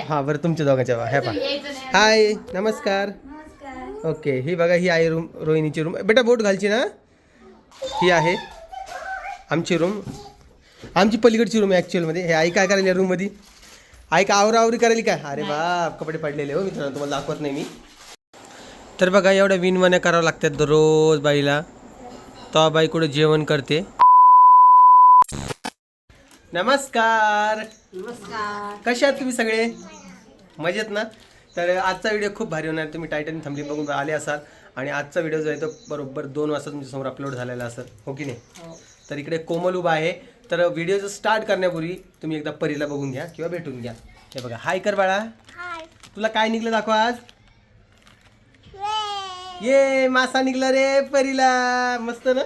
हा बरं तुमच्या दोघांच्या बा ह्या पा हाय नमस्कार. ओके ही बघा ही आहे रूम रोहिणीची रूम. बेटा बोट घालची ना? ही आहे आमची रूम. आमची पलीकडची रूम आहे ॲक्च्युअलमध्ये हे आई काय करायला रूममध्ये आई का आवरावरी करायली काय? अरे बाप कपडे पडलेले हो मित्रांनो तुम्हाला दाखवत नाही मी. तर बघा एवढ्या विनवण्या करावं लागतात दररोज बाईला. तो बाई कुठं जेवण करते? नमस्कार. नमस्कार. कसे आहात तुम्ही सगळे? मजेत ना? तर आजचा व्हिडिओ खूप भारी होणार. तुम्ही टायटन थंबली बघून आले असाल. आणि आजचा व्हिडिओ जो आहे तो बरोबर दोन वाजता तुमच्यासमोर अपलोड झालेला असेल. हो की नाही? तर इकडे कोमल उभा आहे. तर व्हिडिओ स्टार्ट करण्यापूर्वी तुम्ही एकदा परीला बघून घ्या किंवा भेटून घ्या. हे बघा. हाय कर बाळा. तुला काय निघलं दाखव आज? ये मासा निघला रे परीला. मस्त ना?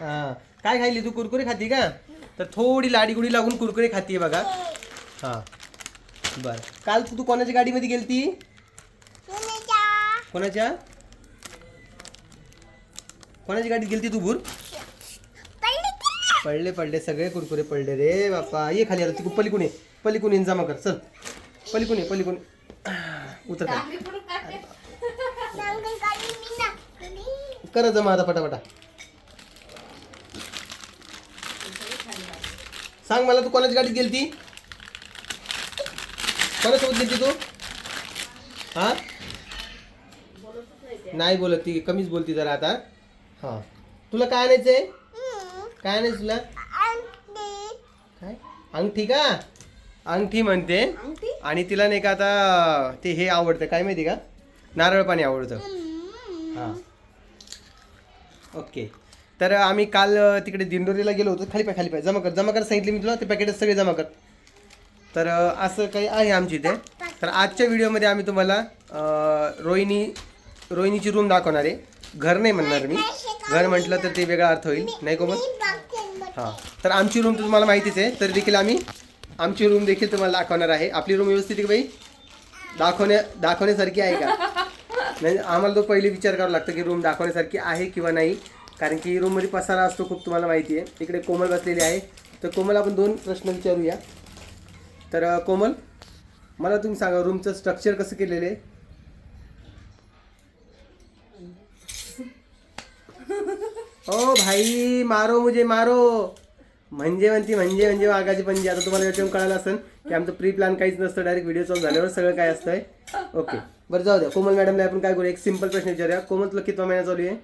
हा. काय खायली तू? कुरकुरे खाती का? तर थोडी लाडी गुडी लागून कुरकुरे खातीये बघा. हा. बर. काल तू कोणाच्या गाडीमध्ये गेलती? कोणाच्या? कोणाच्या गाडीत गेलती तू भूर? पडले पडले सगळे कुरकुरे पडले रे बापा. ये खाली आला तू पलीकडून ये. जमा कर. चल. पलीकडून ये पलीकडून उतर करा जमा आता पटापटा सांग मला तू कोणाच्या गाडीत गेलती? कोणासोबत गेलती तू? हा? नाही बोलत ती कमीच बोलती जरा आता. हा. तुला काय आणायचंय? काय आणायचं तुला? काय? अंगठी का? अंगठी म्हणते. आणि तिला नाही का आता ते हे आवडतं काय माहिती का? नारळ पाणी आवडतं. हां. ओके. तर आम्ही काल तिकडे दिंडोरीला गेलो होतो. खाली पाय खाली पाय. जमा कर जमा कर सांगितले मी तुला. ते पॅकेट सगळे जमा कर. तर असं काही आहे आमची इथे. तर आजच्या व्हिडिओमध्ये आम्ही तुम्हाला रोहिणी रोहिणीची रूम दाखवणार आहे. घर नाही म्हणणार मी. घर म्हटलं तर ते वेगळा अर्थ होईल. नाही कोमल हां. तर आमची रूम तर तुम्हाला माहितीच आहे. तरी देखील आम्ही आमची रूम देखील तुम्हाला दाखवणार आहे. आपली रूम व्यवस्थित आहे बाई? दाखवण्या दाखवण्यासारखी आहे का? नाही आम्हाला तो पहिले विचार करावा लागतो की रूम दाखवण्यासारखी आहे किंवा नाही. कारण की रूममध्ये पसारा असतो खूप तुम्हाला माहिती आहे. इकडे कोमल बसलेली आहे. तर कोमल आपण दोन प्रश्न विचारूया. तर कोमल मला तुम्ही सांगा रूमचं स्ट्रक्चर कसं केलेलं आहे? ओ भाई मारो मुझे मारो. म्हणजे म्हणती म्हणजे म्हणजे वाघाची पंजी. आता तुम्हाला याच्यावर कळालं असेल की आमचं प्री प्लॅन काहीच नसतं. डायरेक्ट व्हिडिओ चालू झाल्यावर सगळं काय असतंय? ओके बरं जाऊ द्या. कोमल मॅडमला आपण काय करू एक सिंपल प्रश्न विचारूया. कोमल तुला कितवा महिना चालू आहे?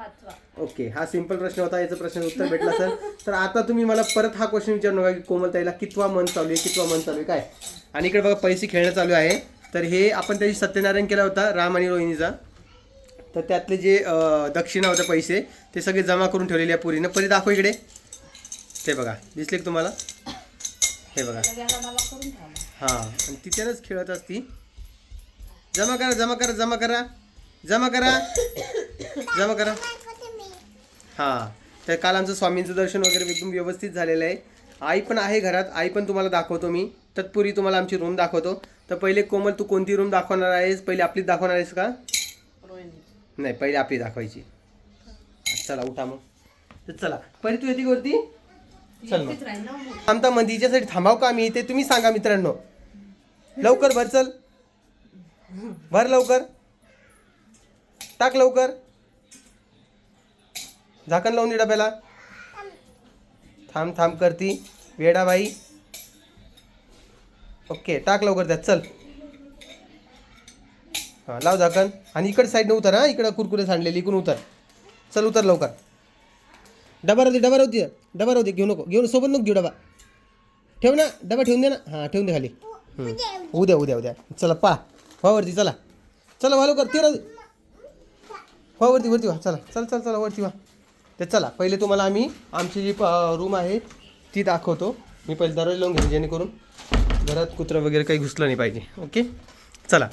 पाचवा. ओके हा सिंपल प्रश्न होता याचं प्रश्न उत्तर भेटलं सर तर आता तुम्ही मला परत हा क्वेश्चन विचारू नका की कोमल ताईला कितवा मन चालू आहे कितवा मन चालू आहे काय? आणि इकडे बघा पैसे खेळणं चालू आहे. तर हे आपण त्याची सत्यनारायण केला होता राम आणि रोहिणीचा. तर त्यातले जे दक्षिणा होते पैसे ते सगळे जमा करून ठेवलेले आहे पुरीनं. परी दाखव इकडे. ते बघा दिसले का तुम्हाला? हे बघा. हां आणि ती त्यानंच खेळत असती. जमा करा जमा करा जमा करा. जमा करा. जमा करा. हां. तर काल आमचं स्वामींचं दर्शन वगैरे एकदम व्यवस्थित झालेलं आहे. आई पण आहे घरात. आई पण तुम्हाला दाखवतो मी. तत्पूर्वी तुम्हाला आमची रूम दाखवतो. तर पहिले कोमल तू कोणती रूम दाखवणार आहेस? पहिले आपलीच दाखवणार आहेस का? नाही पहिले आपली दाखवायची. चला उठा मग. तर चला. पहिले तू येते वरती? चल मग. थांबता मध्ये हिच्यासाठी थांबाव का आम्ही इथे? तुम्ही सांगा मित्रांनो. लवकर भर चल. भर लवकर. टाक लवकर. झाकण लावून दे डब्याला थांब थांब करती. वेडा बाई. ओके टाक लवकर त्यात चल. हां लाव झाकण. आणि इकडे साईडनं उतर हां इकडं कुरकुरे सांडलेली इकडून उतर. चल उतर लवकर. डबा राहते डबा राहते डबा राहते घेऊ नको. घेऊन सोबत नको घेऊ डबा. ठेव ना डबा ठेवून दे ना. हां ठेवून दे खाली. उद्या उद्या उद्या. चला पा. वावरती वरती चला. चला व्हा लवकर ते राहू हो, दे. व्हा वरती वरती चला चल चल चला वरती वा. ते चला पहिले तुम्हाला आम्ही आमची जी रूम आहे ती दाखवतो. मी पहिले दरवाजा लावून घेईन जेणेकरून घरात कुत्रं वगैरे काही घुसलं नाही पाहिजे. ओके चला.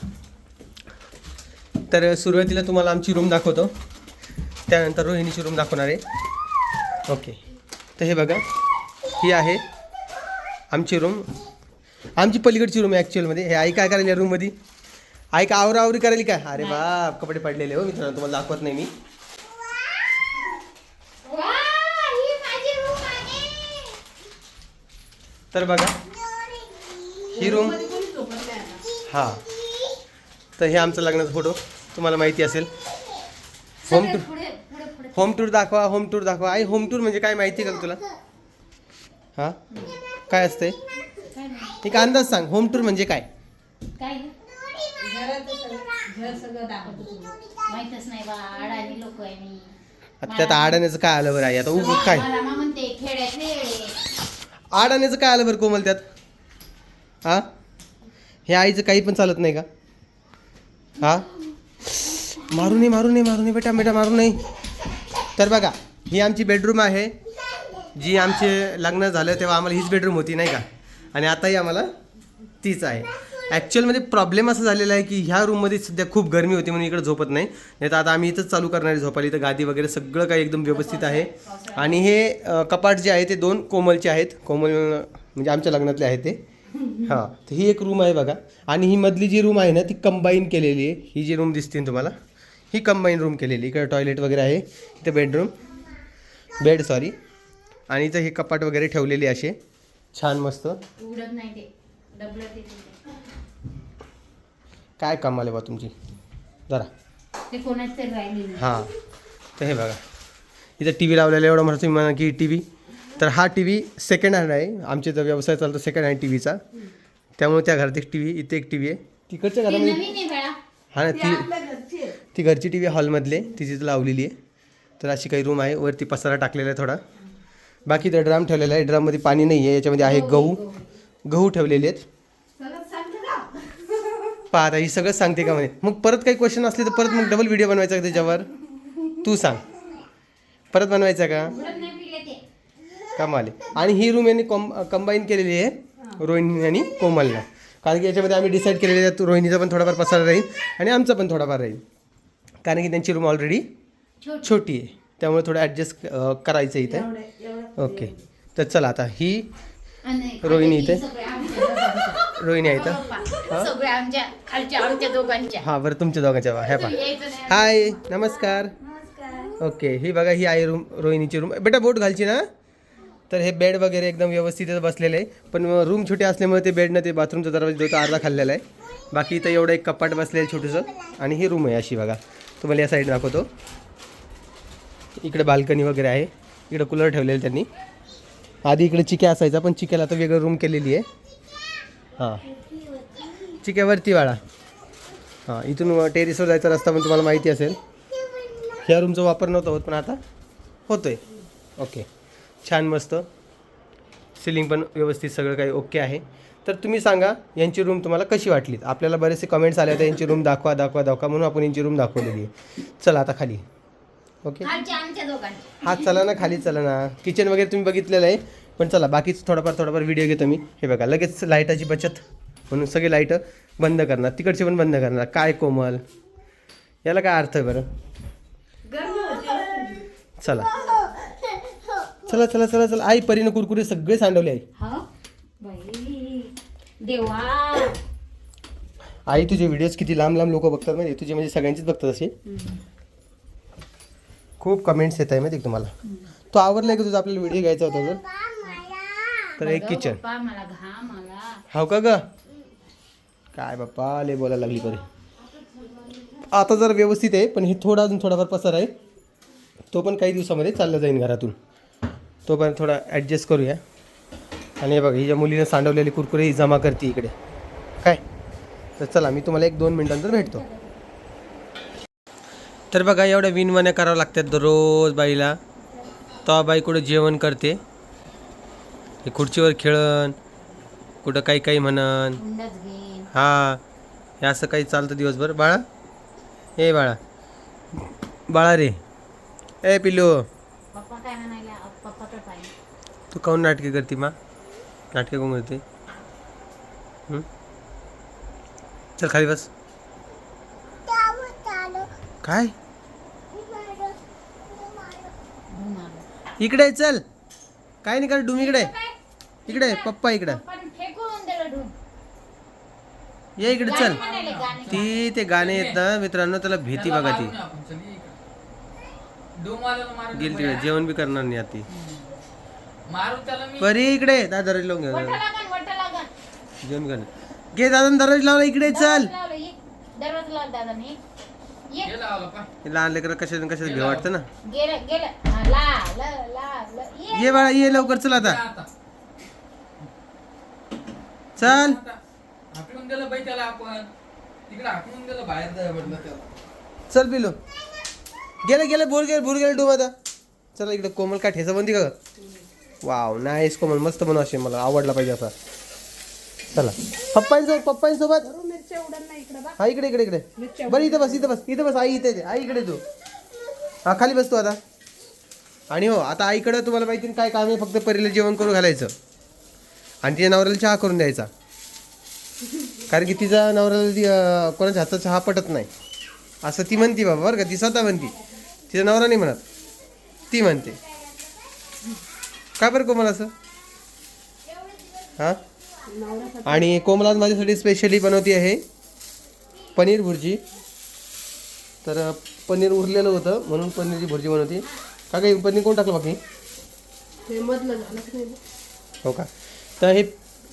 तर सुरुवातीला तुम्हाला आमची रूम दाखवतो. त्यानंतर रोहिणीची रूम दाखवणार आहे. ओके तर हे बघा ही आहे आमची रूम आमची पलीकडची रूम आहे ॲक्च्युअलमध्ये हे आई काय करायला रूममध्ये आई का आवरा आवरी करायली काय? अरे बाप कपडे पडलेले हो मित्रांनो तुम्हाला दाखवत नाही मी. तर बघा ही रूम हां. तर हे आमचं लग्नाचा फोटो तुम्हाला माहिती असेल. होम टूर होम टूर दाखवा होम टूर दाखवा. आई होम टूर म्हणजे काय माहिती आहे का तुला? हां? काय असते एक अंदाज सांग होम टूर म्हणजे काय? त्यात आडाण्याचं काय आलं बरं आई? आता उग काय मला मा म्हणते खेड्यातले येडे. आडाण्याचं काय आलं बरं कोमल त्यात? हा? हे आईचं काही पण चालत नाही का? हा? मारू नये मारू नये मारू नये बेटा बेटा मारू नये. तर बघा ही आमची बेडरूम आहे. जी आमचे लग्न झालं तेव्हा आम्हाला हीच बेडरूम होती नाही का? आणि आताही आम्हाला तीच आहे. ॲक्च्युअलमध्ये प्रॉब्लेम असा झालेला आहे की ह्या रूममध्ये सध्या खूप गरमी होती म्हणून इकडे झोपत नाही. नाही तर आता आम्ही इथंच चालू करणार आहे झोपायला. इथं गादी वगैरे सगळं काही एकदम व्यवस्थित आहे. आणि हे कपाट जे आहे ते दोन कोमलचे आहेत. कोमल म्हणजे आमच्या लग्नातले आहे ते. हां तर ही एक रूम आहे बघा. आणि ही मधली जी रूम आहे ना ती कंबाईन केलेली आहे. ही जी रूम दिसते तुम्हाला ही कंबाईन रूम केलेली इकडे टॉयलेट वगैरे आहे. इथं बेडरूम बेड सॉरी आणि इथं हे कपाट वगैरे ठेवलेले असे. छान मस्त. काय कमाल आहे बा तुमची? जरा. ते कोणाच तरी हां. तर हे बघा. इथं टी व्ही लावलेला एवढा म्हणतो तुम्ही म्हणा की टी व्ही तर हा टी व्ही सेकंड हँड आहे. आमच्या इथं व्यवसाय चालतो सेकंड हँड टी व्हीचा त्यामुळे त्या घरात एक टी व्ही इथे एक टी व्ही आहे. तिकडच्या ते घरामध्ये नवीन आहे बाळा. हा ना ती ती घरची टी व्ही हॉलमधले ती तिथं लावलेली आहे. तर अशी काही रूम आहे. वरती पसारा टाकलेला आहे थोडा. बाकी तर ड्राम ठेवलेला आहे. ड्राममध्ये पाणी नाही आहे याच्यामध्ये आहे गहू. गहू ठेवलेले आहेत. पाहता ही सगळंच सांगते का म्हणे? मग परत काही क्वेश्चन असले तर परत मग डबल व्हिडिओ बनवायचा का त्याच्यावर? तू सांग. परत बनवायचा का? कमाल आणि ही रूम यांनी कॉम कंबाईन केलेली आहे रोहिणी आणि कोमलनं. कारण की याच्यामध्ये आम्ही डिसाईड केलेलं आहे रोहिणीचा पण थोडाफार पसारा राहील आणि आमचा पण थोडाफार राहील. कारण की त्यांची रूम ऑलरेडी छोट. आहे. त्यामुळे थोडं ॲडजस्ट करायचं इथं. ओके तर चला आता ही रोहिणी इथे? रोहिणी आहे दोघांच्या. हां बरं तुमच्या दोघांच्या ह्या पा. हाय नमस्कार. ओके ही बघा ही आहे रूम रोहिणीची रूम. बेटा बोट घालची ना? तर हे बेड वगैरे एकदम व्यवस्थित बसलेलं आहे. पण रूम छोटे असल्यामुळे ते बेडनं ते बाथरूमचा दरवाजा जो तो अर्धा खाल्लेला आहे. बाकी इथं एवढं एक कपाट बसलेलं आहे छोटंसं. आणि ही रूम आहे अशी बघा. तुम्हाला या साईड दाखवतो. इकडे बाल्कनी वगैरे आहे. इकडे कूलर ठेवलेलं त्यांनी. आधी इकडे चिक्या असायचा पण चिक्याला आता वेगळं रूम केलेली आहे. हां. चिक्यावरती वाळा. हां इथून टेरिसवर जायचा रस्ता पण तुम्हाला माहिती असेल. ह्या रूमचा वापर नव्हता होत पण आता होतोय. ओके छान मस्त. सिलिंग पण व्यवस्थित सगळं काही ओके आहे. तर तुम्ही सांगा यांची रूम तुम्हाला कशी वाटली आपल्याला बरेचसे कमेंट्स आले होते यांची रूम दाखवा दाखवा दाखवा म्हणून आपण यांची रूम दाखवलेली आहे. चला आता खाली. ओके हा चला ना खाली चला ना. किचन वगैरे तुम्ही बघितलेलं आहे. पण चला बाकीच थोडाफार थोडाफार व्हिडिओ घेतो मी. हे बघा लगेच लाईटाची बचत. म्हणून सगळे लाईटं बंद करणार. तिकडचे पण बंद करणार. काय कोमल? याला काय अर्थ आहे बरं? चला. चला चला चला चला. आई परीनं कुरकुरे सगळे सांडवले आई देवा. आई तुझे व्हिडिओज किती लांब लांब लोक बघतात आहे? तुझे म्हणजे सगळ्यांचेच बघतात असे. खूप कमेंट्स येत आहे माहिती तुम्हाला? तो आवडलाय का तुझा आपल्याला व्हिडिओ घ्यायचा होता तर तर एक किचन हो का ग? काय बाप्पा लय बोलायला लागली परी. आता जर व्यवस्थित आहे पण हे थोडा अजून थोडाफार पसार आहे. तो पण काही दिवसामध्ये चालला जाईल घरातून. तो पण थोडा ॲडजस्ट करूया. आणि हे बघा ही ज्या मुलीनं सांडवलेली कुरकुरे ही जमा करते इकडे. काय? तर चला मी तुम्हाला एक दोन मिनटांतर भेटतो. तर बघा एवढ्या विनवण्या करावं लागतात दररोज बाईला. तो बाई कुठं जेवण करते? हे खुर्चीवर खेळण कुठं काही काही म्हणन हा हे असं काही चालतं दिवसभर. बाळा ए बाळा बाळा रे. ए पिल्लू. तू काऊन नाटके करते मा? नाटके कोण करते? चल खाली बस. काय? इकडे चल. काय नाही कर डूम इकडे इकडे पप्पा इकडे. ये इकडे चल. ती ते गाणे आहेत ना मित्रांनो त्याला भीती बघा ती. गेली तिकडे जेवण बी करणार नाही आता परी इकडे दादर लावून घ्या जेवण करणार. घे दादा दरवाजा लावला इकडे चल. दरवाजा लहान लेकर कशात कशात भेव वाटतं ना? गेलं गेलं. ला ला ला ला. ये. ये बाळा ये लवकर चल आता. चल. आता. हाकलून दिलं बाई त्याला आपण. तिकडे हाकलून दिलं बाहेर जाय म्हटलं त्याला. चल पिलो गेलं गेलं बोर गेलं बोर गेलं डूब आता चला इकडे कोमल काय ठेचा बनती का वाव नाईस कोमल. मस्त बनव असे मला. आवडला पाहिजे असा. चला. पप्पांसोबत पप्पांसोबत. हा इकडे इकडे इकडे. बरं इथं बस इथं बस इथं बस. आई इथे आहे. आई इकडे तू. हा खाली बस तू आता. आणि हो आता आईकडं तुम्हाला माहिती काय काम आहे? फक्त परीला जेवण करून घालायचं. आणि तिच्या नवऱ्याला चहा करून द्यायचा. कारण की तिचा नवऱ्याला ती, कोणाच्या हातात चहा पटत नाही. असं ती म्हणती बाबा बरं का? ती स्वतः म्हणती. तिचा नवरा नाही म्हणत. ती म्हणते. काय बरं कोमल असं? हां? आणि कोमल आज माझ्यासाठी स्पेशली बनवती आहे पनीर भुर्जी. तर पनीर उरलेलं होतं म्हणून पनीरची भुर्जी बनवती. का काही पनीर कोण टाकलं बाकी? हो का तर हे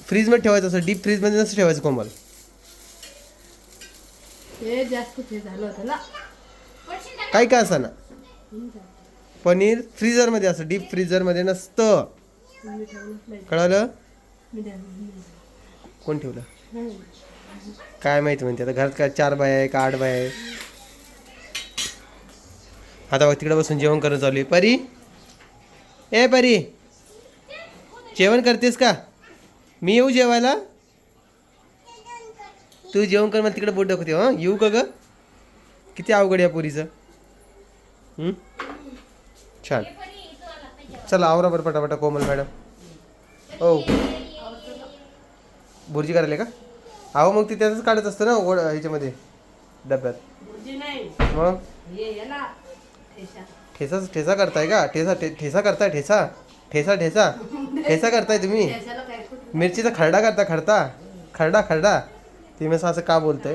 फ्रीजमध्ये ठेवायचं असं डीप फ्रीजमध्ये नसं ठेवायचं कोमल. हे जास्त ते झालं होतं ना. काय काय असं ना पनीर फ्रीजरमध्ये असं डीप फ्रीजरमध्ये नसतं. कळालं? कोण ठेवलं? काय माहिती म्हणते आता घरात काय चार बाय आहे का आठ बाय आहे? आता बघ तिकडे बसून जेवण करून चालू आहे. परी? ए परी! जेवण करतेस का? मी येऊ जेवायला? तू जेवण कर मला तिकडे बोट दाखवते हां? येऊ का ग? किती अवघड आहे या पोरीचं. छान. चला आवरा बरं पटापटा कोमल मॅडम. हो भुर्जी करायला का? अहो मग ती त्यातच काढत असतं ना ओढ ह्याच्यामध्ये डब्यात. मग? हे ठेसा ठेसा करताय का? ठेसा ठे ठेसा करताय ठेसा ठेसा ठेसा ठेसा करताय तुम्ही? मिरचीचा खरडा करता खरडा खरडा खरडा? ती मी असं का बोलतोय?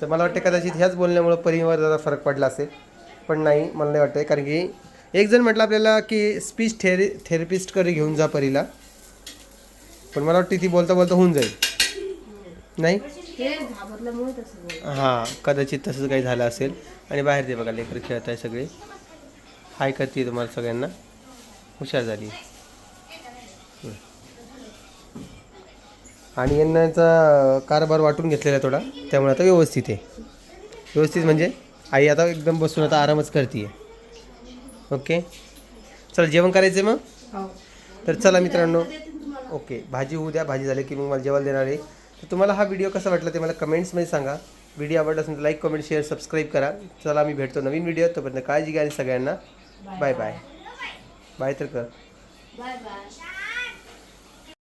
तर मला वाटतं कदाचित ह्याच बोलण्यामुळं परीवर जरा फरक पडला असेल. पण नाही मला नाही वाटतंय. कारण की एक जण म्हटलं आपल्याला की स्पीच थेरी थेरपिस्टकडे घेऊन जा परीला. पण मला वाटतं ती बोलता बोलता होऊन जाईल. नाही? हे कदाचित तसंच काही झालं असेल. आणि बाहेर ते बघा लेकरं खेळत आहे सगळे. हाय करते तुम्हाला सगळ्यांना. हुशार झाली. आणि यांनाचा कारभार वाटून घेतलेला आहे थोडा. त्यामुळे आता व्यवस्थित आहे. व्यवस्थित म्हणजे आई आता एकदम बसून आता आरामच करते ओके? चल जेवण करायचं आहे मग? हो. तर चला मित्रांनो. ओके भाजी होऊ द्या भाजी झाली की मग मला जेवायला देणार आहे. तर तुम्हाला हा व्हिडिओ कसा वाटला ते मला कमेंट्समध्ये सांगा. व्हिडिओ आवडला असेल तर लाईक कमेंट शेअर सबस्क्राईब करा. चला मी भेटतो नवीन व्हिडिओ तोपर्यंत काळजी घ्या आणि सगळ्यांना. बाय बाय बाय तर कर. Bye bye